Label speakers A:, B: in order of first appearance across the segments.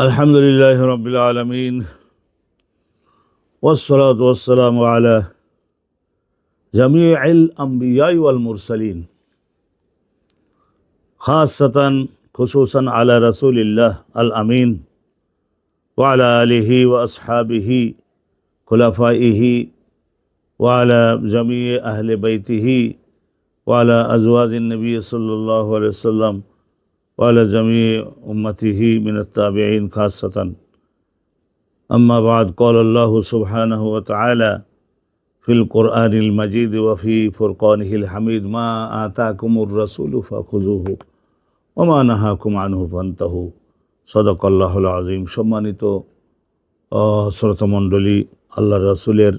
A: الحمد لله رب العالمين والصلاة والسلام على جميع الأنبياء والمرسلين خاصة خصوصا على رسول الله الأمين وعلى آله وأصحابه خلفائه وعلى جميع أهل بيته وعلى أزواج النبي صلى الله عليه وسلم وعلى جميع أمته من التابعين خاصة أما بعد قال الله سبحانه وتعالى في القرآن المجيد وفي فرقانه الحميد ما آتاكم الرسول فخذوه وما نهاكم عنه فانتهوا صدق الله العظيم সম্মানিত শ্রোতামণ্ডলী আল্লাহ রসুলের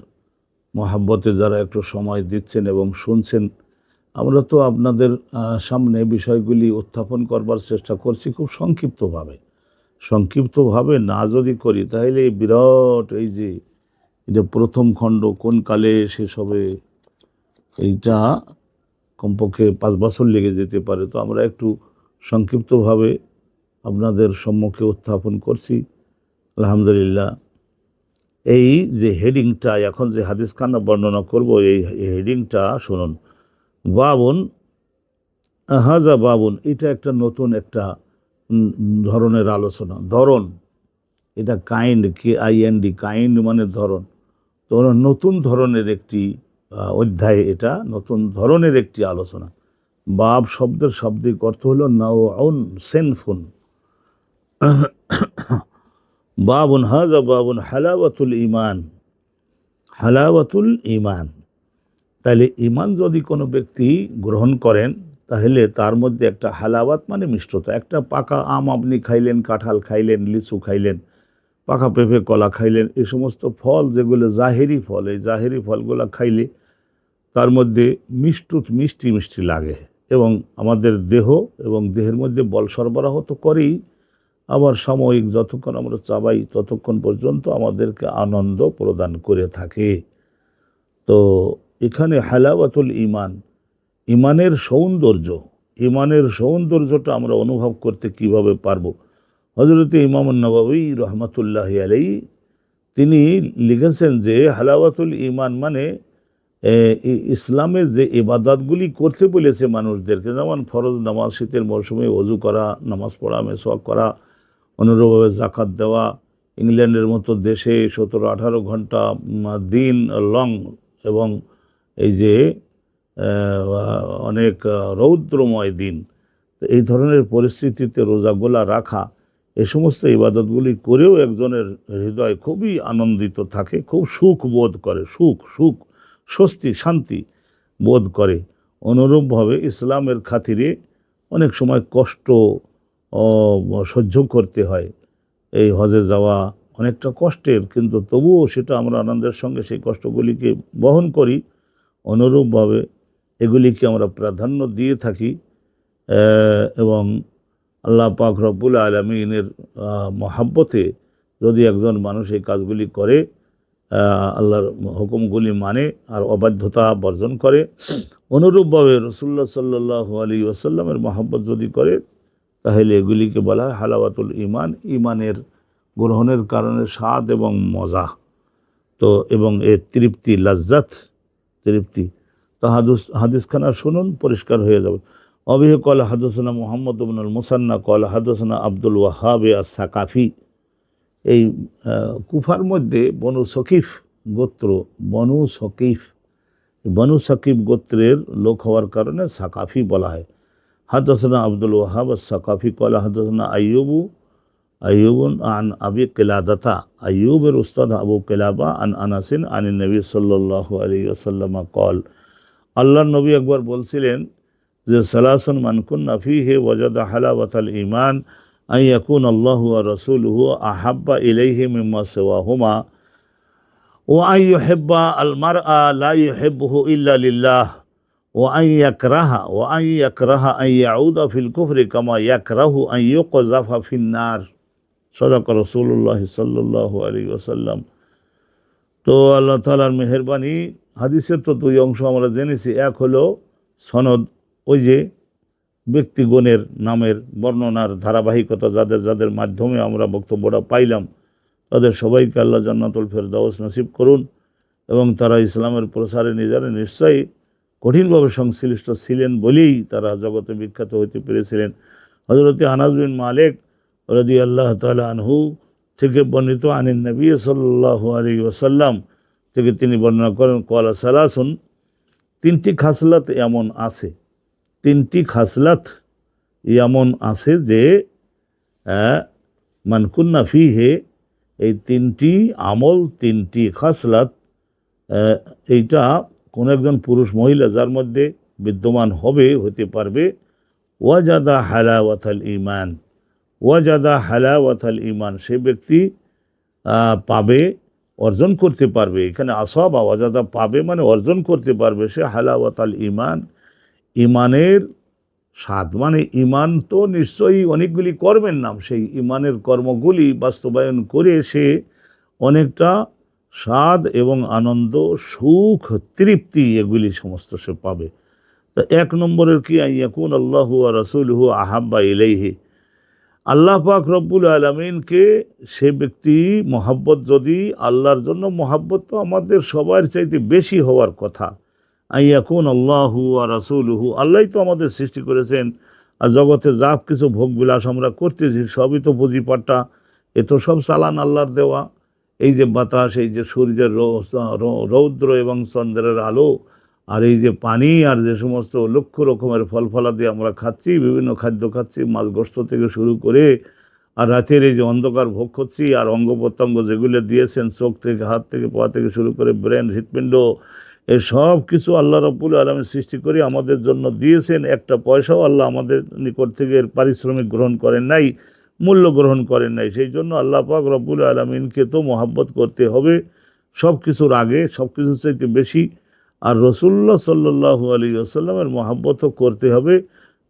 A: মহাব্বতে যারা একটু সময় দিচ্ছেন এবং শুনছেন আমরা তো আপনাদের সামনে বিষয়গুলি উত্থাপন করবার চেষ্টা করছি খুব সংক্ষিপ্তভাবে। সংক্ষিপ্তভাবে না যদি করি, তাহলে এই বিরাট এই যে, এটা প্রথম খণ্ড, কোন কালে শেষ হবে, এইটা কমপক্ষে পাঁচ বছর লেগে যেতে পারে। তো আমরা একটু সংক্ষিপ্তভাবে আপনাদের সম্মুখে উত্থাপন করছি। আলহামদুলিল্লাহ। এই যে হেডিংটা এখন যে হাদিস খানা বর্ণনা করব, এই হেডিংটা শুনুন। বাবন হাজা বাবন, এটা একটা নতুন একটা ধরনের আলোচনা। ধরন, এটা kind K I N D kind মানে ধরন। তো নতুন ধরনের একটি অধ্যায় এটা, নতুন ধরনের একটি আলোচনা। বাব শব্দের শাব্দিক অর্থ হলো নাউন সেনফুন। বাবুন, হাজা বাবুন, হালাওয়াতুল ইমান হালাওয়াতুল ইমান তাহলে ইমান যদি কোনো ব্যক্তি গ্রহণ করেন, তাহলে তার মধ্যে একটা হালাওয়াত মানে মিষ্টতা। একটা পাকা আম আপনি খাইলেন, কাঁঠাল খাইলেন, লিচু খাইলেন, পাকা পেঁপে, কলা খাইলেন, এই সমস্ত ফল যেগুলো জাহেরি ফল, এই জাহেরি ফলগুলো খাইলে তার মধ্যে মিষ্টুত, মিষ্টি মিষ্টি লাগে এবং আমাদের দেহ এবং দেহের মধ্যে বল সরবরাহ তো করেই, আবার সাময়িক যতক্ষণ আমরা চাবাই ততক্ষণ পর্যন্ত আমাদেরকে আনন্দ প্রদান করে থাকে। তো এখানে হালাওয়াতুল ইমান ইমানের সৌন্দর্য ইমানের সৌন্দর্যটা আমরা অনুভব করতে কীভাবে পারব? হজরত ইমাম নবাবী রহমতুল্লাহ আলাই তিনি লিখেছেন যে হালাওয়াতুল ইমান মানে এ, ই- ইসলামের যে ইবাদতগুলি করতে বলেছে মানুষদেরকে যেমন ফরজ নামাজ শীতের মৌসুমে অজু করা নামাজ পড়া মেসওয়াক করা অনুরূপভাবে জাকাত দেওয়া ইংল্যান্ডের মতো দেশে সতেরো আঠারো ঘণ্টা দিন লং এবং এই যে অনেক রৌদ্রময় দিন, তো এই ধরনের পরিস্থিতিতে রোজাগুলা রাখা, এ সমস্ত ইবাদতগুলি করেও একজনের হৃদয় খুবই আনন্দিত থাকে, খুব সুখ বোধ করে, সুখ সুখ, স্বস্তি, শান্তি বোধ করে। অনুরূপভাবে ইসলামের খাতিরে অনেক সময় কষ্ট সহ্য করতে হয়। এই হজে যাওয়া অনেকটা কষ্টের, কিন্তু তবুও সেটা আমরা আনন্দের সঙ্গে সেই কষ্টগুলিকে বহন করি। অনুরূপভাবে এগুলিকে আমরা প্রাধান্য দিয়ে থাকি এবং আল্লাহ পাক রব্বুল আলমিনের মহাব্বতে যদি একজন মানুষ এই কাজগুলি করে আল্লাহর হুকুমগুলি মানে আর অবাধ্যতা বর্জন করে, অনুরূপভাবে রসুল্লাহ সাল্লাহ আলী ওসাল্লামের মহাব্বত যদি করে, তাহলে এগুলিকে বলা হয় হালাওয়াতুল ইমান ইমানের গ্রহণের কারণে স্বাদ এবং মজা। তো, এবং এর তৃপ্তি, লাজ্জাত তৃপ্তি। তো হাদুস, হাদিসখানা শুনুন, পরিষ্কার হয়ে যাবে। অবিহ কল হাদসনা মোহাম্মদ ইবনুল মুসান্না, কল হাদসনা আব্দুল ওয়াহাবে আর সাকাফি এই কুফার মধ্যে বনু সকিফ গোত্র, বনু সকিফ, বনু সাকিব গোত্রের লোক হওয়ার কারণে সাকাফি বলা হয়। হাদসনা আব্দুল ওয়াহাব আর সাকাফি কল হাদসনা আইয়ুবু আইয়ুবুন আন আবি কেলাদাতা আইয়ুবের উস্তাদ আবু কেলাবা আন আনাসিন আন নবী সাল্লাহ আলী আসাল্লামা কল আল্লাহ নবী একবার বলছিলেন যে সালাসন মানকুন নাফি হে ওয়াজাদ হালাওয়াতাল ইমান আই ইয়াকুন আল্লাহ রসুলহু আহাব্বা ইলাইহি মিম্মা সেওয়াহুমা ও আই ইউহিব্বা আল মারআ লা ইউহিব্বুহু ইল্লা লিল্লাহ وأن يكره وأن يكره أن يعود في الكفر كما يكره أن يقذف في النار صدق رسول সদাক রসুল্লাহ সাল্লাহ আলী ওসাল্লাম তো আল্লাহ তালার মেহরবানি, হাদিসের তো দুই অংশ আমরা জেনেছি। এক হলো সনদ, ওই যে ব্যক্তিগণের নামের বর্ণনার ধারাবাহিকতা যাদের যাদের মাধ্যমে আমরা বক্তব্যটা পাইলাম, তাদের সবাইকে আল্লাহ জান্নাতুলফের দাওস নসিব করুন এবং তারা ইসলামের প্রসারে নিজেরা নিশ্চয়ই কঠিনভাবে সংশ্লিষ্ট ছিলেন বলেই তারা জগতে বিখ্যাত হইতে পেরেছিলেন। হজরতী আনাজ বিন মালেক রদি আল্লাহ আনহু থেকে বর্ণিত, আনিন নবী সাল্লাহ আলী ওসাল্লাম থেকে তিনি বর্ণনা করেন, কলা সালাসুন, তিনটি খাসলাত এমন আছে, তিনটি খাসলাত এমন আছে যে মানকুন্না ফি হে এই তিনটি আমল, তিনটি খাসলাত এইটা কোনো একজন পুরুষ মহিলা যার মধ্যে বিদ্যমান হবে, হতে পারবে। ওয়াজাদা হালাওয়াতাল ইমান ওয়াজাদা হালাওয়াতাল ইমান সে ব্যক্তি পাবে, অর্জন করতে পারবে। এখানে আসব, ওয়াজাদা পাবে মানে অর্জন করতে পারবে। সে হালাওয়াতাল ইমান ইমানের স্বাদ। মানে ইমান তো নিশ্চয়ই অনেকগুলি কর্মের নাম। সেই ইমানের কর্মগুলি বাস্তবায়ন করে সে অনেকটা স্বাদ এবং আনন্দ, সুখ, তৃপ্তি, এগুলি সমস্ত সে পাবে। তো এক নম্বরের কি ইয়াকুন আল্লাহ রসুলহু আহাব্বা ইলাইহি আল্লাহ পাক রব্বুল আলমিনকে সে ব্যক্তি মহাব্বত যদি আল্লাহর জন্য মহাব্বত তো আমাদের সবার চাইতে বেশি হওয়ার কথা। আই আইয়াকুন আল্লাহু আর রাসুলহু আল্লাহ তো আমাদের সৃষ্টি করেছেন। আর জগতে যা কিছু ভোগ বিলাস আমরা করতেছি, সবই তো পুঁজিপাট্টা এ তো সব চালান আল্লাহর দেওয়া। এই যে বাতাস, এই যে সূর্যের রৌদ্র এবং চন্দ্রের আলো আর এই যে পানি আর যে সমস্ত লক্ষ রকমের ফল ফলাদি আমরা খাচ্ছি, বিভিন্ন খাদ্য খাচ্ছি, মাছ গোস্ত থেকে শুরু করে আর রাতের এই যে অন্ধকার ভোগ করছি আর অঙ্গ প্রত্যঙ্গ যেগুলো দিয়েছেন, চোখ থেকে, হাত থেকে, পা থেকে শুরু করে ব্রেন, হৃৎপিণ্ড এই সব কিছু আল্লাহ রব্বুল আলমের সৃষ্টি করে আমাদের জন্য দিয়েছেন। একটা পয়সাও আল্লাহ আমাদের নিকট থেকে এর পারিশ্রমিক গ্রহণ করেন নাই, মূল্য গ্রহণ করেন নাই। সেই জন্য আল্লাহ পাক রব্বুল আলমিনকে তো মহাব্বত করতে হবে। সব কিছুর আগে সব কিছুর চাইতে বেশি আর রসুল্লাহ সাল্লাহু আলী আসাল্লামের মহাব্বতও করতে হবে।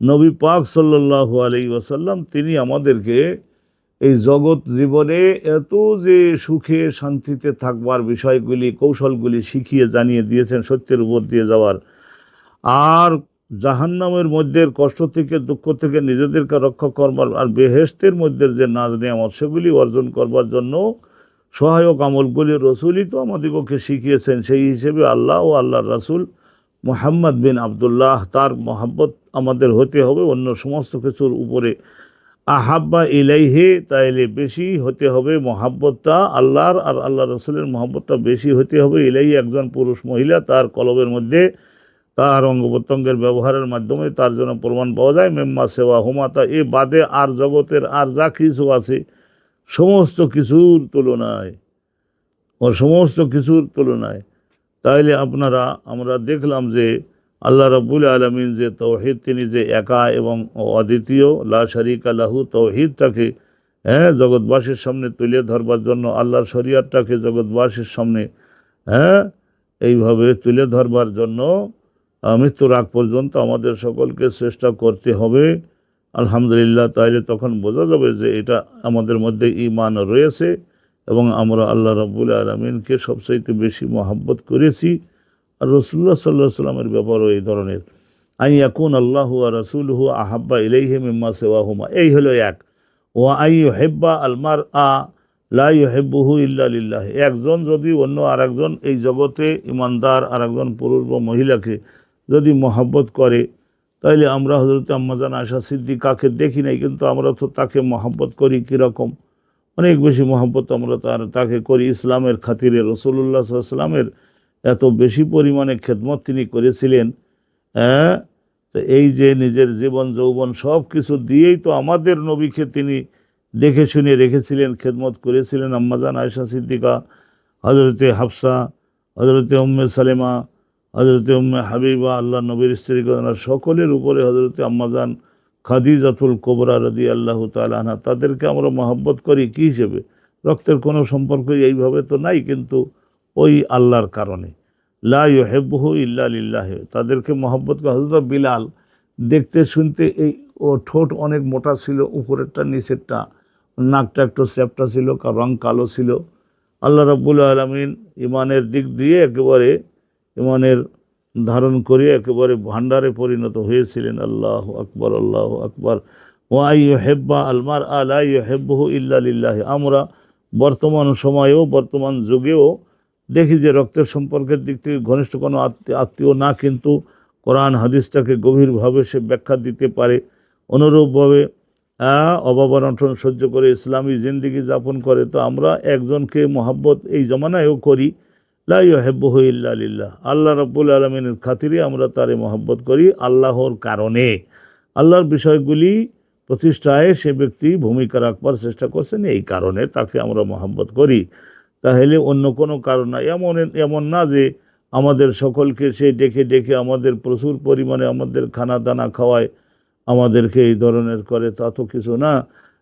A: নবী পাক সাল্লাহু আলী আসাল্লাম তিনি আমাদেরকে এই জগৎ জীবনে এত যে সুখে শান্তিতে থাকবার বিষয়গুলি, কৌশলগুলি শিখিয়ে জানিয়ে দিয়েছেন, সত্যের উপর দিয়ে যাওয়ার। আর জাহান্নামের মধ্যে কষ্ট থেকে, দুঃখ থেকে নিজেদেরকে রক্ষা করবার আর বেহেস্তের মধ্যে যে নাজ নিয়ামত সেগুলি অর্জন করবার জন্য সহায়ক আমলগুলি রসুলই তো আমাদিগকে শিখিয়েছেন। সেই হিসেবে আল্লাহ ও আল্লাহর রাসুল মোহাম্মদ বিন আবদুল্লাহ, তার মহাব্বত আমাদের হতে হবে, অন্য সমস্ত কিছুর উপরে আহাব্বা ইলাইহে, তাইলে বেশি হতে হবে মহাব্বতটা আল্লাহর আর আল্লাহ রসুলের মহাব্বতটা বেশি হতে হবে। ইলাই একজন পুরুষ মহিলা, তার কলবের মধ্যে তার অঙ্গ প্রত্যঙ্গের ব্যবহারের মাধ্যমে তার জন্য প্রমাণ পাওয়া যায়। মেম্মা সেবা হোমাতা এ বাদে আর জগতের আর যা কিছু আছে সমস্ত কিছুর তুলনায়, ও সমস্ত কিছুর তুলনায়, তাইলে আপনারা, আমরা দেখলাম যে আল্লাহ রব্বুল আলমিন যে তৌহিদ, তিনি যে একা এবং অদ্বিতীয়, লা শরিকা লাহু, তৌহিদটাকে হ্যাঁ জগৎবাসীর সামনে তুলে ধরবার জন্য, আল্লাহর শরিয়াতটাকে জগৎবাসীর সামনে হ্যাঁ এইভাবে তুলে ধরবার জন্য মৃত্যুর আগ পর্যন্ত আমাদের সকলকে চেষ্টা করতে হবে। আলহামদুলিল্লাহ, তাইলে তখন বোঝা যাবে যে এটা আমাদের মধ্যে ইমান রয়েছে এবং আমরা আল্লাহ রব্বুল আলমিনকে সবচাইতে বেশি মহাব্বত করেছি। আর রসুল্লাহ সাল্লাহ সাল্লামের ব্যাপারও এই ধরনের। আই ইয়াকুন আল্লাহ আর রসুলহু আহাব্বা ইলাইহি মিম্মা সেওয়াহুমা। এই হলো এক। ও আই হেব্বা আলমার আ লাই হেব্বুহু ইল্লা লিল্লাহ। একজন যদি অন্য আরেকজন এই জগতে ইমানদার আরেকজন পুরুষ বা মহিলাকে যদি মহাব্বত করে তাইলে আমরা হজরত আম্মাজান আশা সিদ্দিকাকে দেখি নাই, কিন্তু আমরা তো তাকে মহাব্বত করি কীরকম? অনেক বেশি মহাব্বত আমরা তার, তাকে করি। ইসলামের খাতিরে রসুল্লাহ সাল্লামের এত বেশি পরিমাণে খেদমত তিনি করেছিলেন হ্যাঁ? তো এই যে নিজের জীবন, যৌবন সব কিছু দিয়েই তো আমাদের নবীকে তিনি দেখে শুনে রেখেছিলেন, খেদমত করেছিলেন আম্মাজান আয়সা সিদ্দিকা হজরতে হাফসা হজরতে উম্মে সালেমা হজরতে হাবিবা, আল্লাহ নবীর স্ত্রী সকলের উপরে হজরতে আম্মাজান খাদিজাতুল কোবরা রদি আল্লাহ তালাহা তাদেরকে আমরা মহব্বত করি কী হিসেবে? রক্তের কোনো সম্পর্ক এইভাবে তো নাই, কিন্তু ওই আল্লাহর কারণে। লা হেব্বহু ইল্লা লিল্লাহ, তাদেরকে মহব্বত করে হজরত বিলাল, দেখতে শুনতে এই ও ঠোঁট অনেক মোটা ছিল, উপরেরটা, নিচেরটা, নাকটা একটু চ্যাপটা ছিল রং কালো ছিল। আল্লাহ রাব্বুল আলমিন ইমানের দিক দিয়ে একেবারে ইমানের ধারণ করে একেবারে ভাণ্ডারে পরিণত হয়েছিলেন। আল্লাহ আকবর আল্লাহ আকবর। ওয়াই হেব্বা আলমার আলাই হেব্বহু ইল্লা লিল্লাহি আমরা। বর্তমান সময়েও বর্তমান যুগেও দেখি যে রক্তের সম্পর্কের দিক থেকে ঘনিষ্ঠ কোনো আত্মীয় না কিন্তু কোরআন হাদিসটাকে গভীরভাবে সে ব্যাখ্যা দিতে পারে। অনুরূপভাবে আহ, অভাব অনটন সহ্য করে ইসলামী জিন্দিগি যাপন করে। তো আমরা একজনকে মহাব্বত এই জমানায়ও করি। লাই হেব্বহ ইল্লা আল্লাহ রব্বুল আলমিনের খাতিরে আমরা তারে মহব্বত করি আল্লাহর কারণে। আল্লাহর বিষয়গুলি প্রতিষ্ঠায় সে ব্যক্তি ভূমিকা রাখবার চেষ্টা করছেন, এই কারণে তাকে আমরা মহব্বত করি। তাহলে অন্য কোনো কারণ না এমন এমন না যে আমাদের সকলকে সে ডেকে ডেকে আমাদের প্রচুর পরিমাণে আমাদের খানা দানা খাওয়ায়, আমাদেরকে এই ধরনের করে তা তো কিছু না।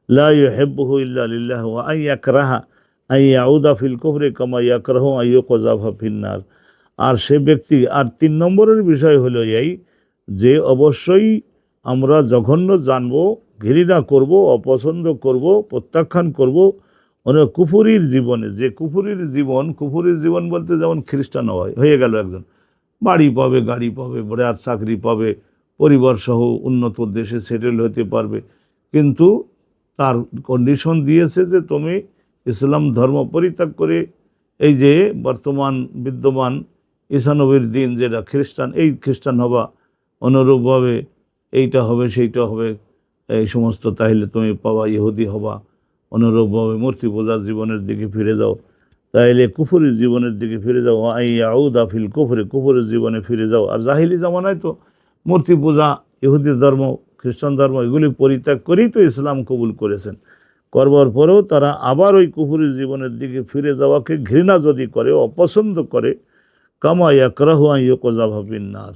A: লাই হেব্বহু ইল্লা লিল্লাহ আই একরাহা আই আউদা ফিল কুফরে কামা ইয়াকরাহ আইয়ো কজাফা ফিন্নার আর সে ব্যক্তি, আর তিন নম্বরের বিষয় হলো এই যে অবশ্যই আমরা জঘন্য জানব, ঘৃণা করব, অপছন্দ করব, প্রত্যাখ্যান করব মানে কুফুরির জীবনে, যে কুফুরির জীবন কুফুরির জীবন বলতে যেমন খ্রিস্টান হয়, হয়ে গেল একজন। বাড়ি পাবে, গাড়ি পাবে বড়ার চাকরি পাবে, পরিবার সহ উন্নত দেশে সেটেল হতে পারবে। কিন্তু তার কন্ডিশন দিয়েছে যে তুমি ইসলাম ধর্ম পরিত্যাগ করে এই যে বর্তমান বিদ্যমান ঈশানবীর দিন যেটা খ্রিস্টান, এই খ্রিস্টান হবা অনুরূপভাবে এইটা হবে, সেইটা হবে, এই সমস্ত তাহলে তুমি পাবা, ইহুদি হবা, অনুরূপভাবে মূর্তি পূজার জীবনের দিকে ফিরে যাও। তাইলে কুফুরের জীবনের দিকে ফিরে যাও। আই আউদা ফিল কুফরে, কুফুরের জীবনে ফিরে যাও। আর জাহিলি জামানায় তো মূর্তি পূজা, ইহুদি ধর্ম, খ্রিস্টান ধর্ম, এগুলি পরিত্যাগ করেই তো ইসলাম কবুল করেছেন। করবার পরেও তারা আবার ওই কুফুরি জীবনের দিকে ফিরে যাওয়াকে ঘৃণা যদি করে, অপছন্দ করে, কামা ইয়াকরাহু ইয়োকোজাভাবিনার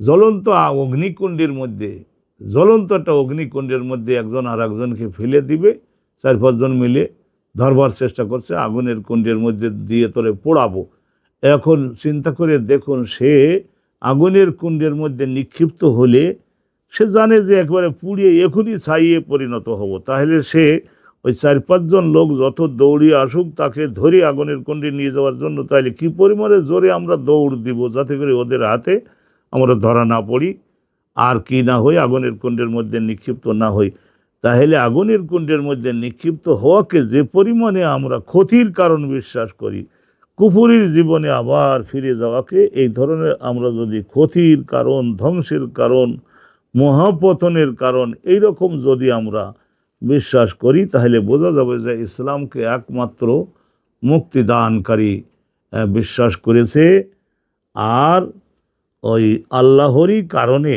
A: জ্বলন্ত অগ্নিকুণ্ডের মধ্যে জ্বলন্ত একটা অগ্নিকুণ্ডের মধ্যে একজন আর একজনকে ফেলে দিবে, চার পাঁচজন মিলে ধরবার চেষ্টা করছে, আগুনের কুণ্ডের মধ্যে দিয়ে তোরে পোড়াবো। এখন চিন্তা করে দেখুন, সে আগুনের কুণ্ডের মধ্যে নিক্ষিপ্ত হলে সে জানে যে একবারে পুড়িয়ে এখনই ছাইয়ে পরিণত হব। তাহলে সে ওই চার পাঁচজন লোক যত দৌড়িয়ে আসুক, তাকে ধরে আগুনের কুণ্ডে নিয়ে যাওয়ার জন্য তাহলে কি পরিমাণে জোরে আমরা দৌড় দিব যাতে করে ওদের হাতে আমরা ধরা না পড়ি? আর কি না হই আগুনের কুণ্ডের মধ্যে নিক্ষিপ্ত না হই? তাহলে আগুনের কুণ্ডের মধ্যে নিক্ষিপ্ত হওয়াকে যে পরিমাণে আমরা ক্ষতির কারণ বিশ্বাস করি কুপুরীর জীবনে আবার ফিরে যাওয়াকে, এই ধরনের আমরা যদি ক্ষতির কারণ, ধ্বংসের কারণ, মহাপতনের কারণ এই রকম যদি আমরা বিশ্বাস করি, তাহলে বোঝা যাবে যে ইসলামকে একমাত্র মুক্তিদানকারী বিশ্বাস করেছে। আর ওই আল্লাহরই কারণে,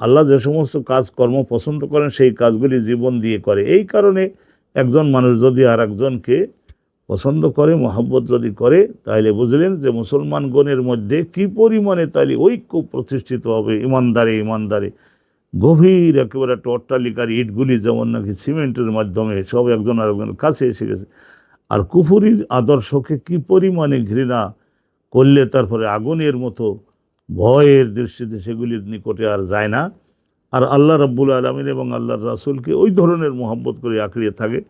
A: আল্লাহ যে সমস্ত কাজকর্ম পছন্দ করেন, সেই কাজগুলি জীবন দিয়ে করে। এই কারণে একজন মানুষ যদি আর একজনকে পছন্দ করে, মহাব্বত যদি করে, তাহলে বুঝলেন যে মুসলমানগণের মধ্যে কি পরিমাণে তাহলে ঐক্য প্রতিষ্ঠিত হবে, ইমানদারে ইমানদারে। গভীর একেবারে একটা অট্টালিকার ইটগুলি যেমন নাকি সিমেন্টের মাধ্যমে সব একজন আর একজনের কাছে এসে গেছে। আর কুফুরির আদর্শকে কি পরিমাণে ঘৃণা করলে তারপরে আগুনের মতো ভয়ের দৃষ্টিতে সেগুলির নিকটে আর যায় না? আর আল্লাহ রাব্বুল আলমিন এবং আল্লাহর রাসূলকে ওই ধরনের মোহাব্বত করে আঁকড়িয়ে থাকে।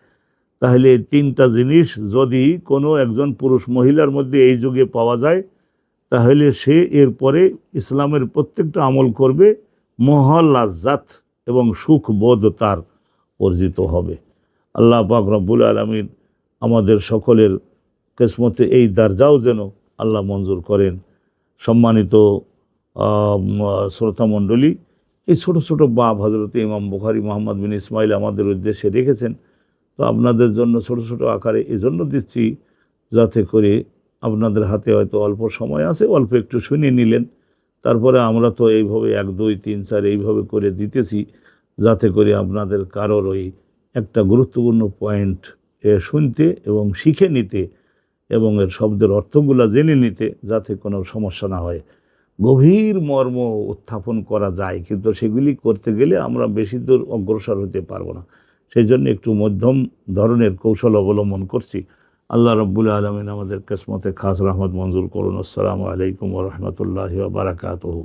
A: তাহলে এই তিনটা জিনিস যদি কোনো একজন পুরুষ মহিলার মধ্যে এই যুগে পাওয়া যায়, তাহলে সে এরপরে ইসলামের প্রত্যেকটা আমল করবে মহল্লাজাত এবং সুখ বোধ তার অর্জিত হবে। আল্লাহ পাক রব্বুল আলমিন আমাদের সকলের কেসমতে এই দার্জাও যেন আল্লাহ মঞ্জুর করেন। সম্মানিত শ্রোতা মণ্ডলী, এই ছোট ছোট বাপ হজরত ইমাম বুখারি মোহাম্মদ বিন ইসমাইল আমাদের উদ্দেশ্যে রেখেছেন। তো আপনাদের জন্য ছোট ছোট আকারে এজন্য দিচ্ছি যাতে করে আপনাদের হাতে হয়তো অল্প সময় আছে, অল্প একটু শুনে নিলেন। তারপরে আমরা তো এইভাবে এক, দুই, তিন, চার এইভাবে করে দিতেছি, যাতে করে আপনাদের কারোর ওই একটা গুরুত্বপূর্ণ পয়েন্ট এ শুনতে এবং শিখে নিতে এবং এর শব্দের অর্থগুলো জেনে নিতে যাতে কোনো সমস্যা না হয়। গভীর মর্ম উত্থাপন করা যায়, কিন্তু সেগুলি করতে গেলে আমরা বেশি দূর অগ্রসর হতে পারব না। সেই জন্য একটু মধ্যম ধরনের কৌশল অবলম্বন করছি। আল্লাহ রব্বুল আলমিন আমাদের কিসমতে খাস রহমত মঞ্জুর করুন। আসসালামু আলাইকুম রহমতুল্লাহ বারাকাতহ।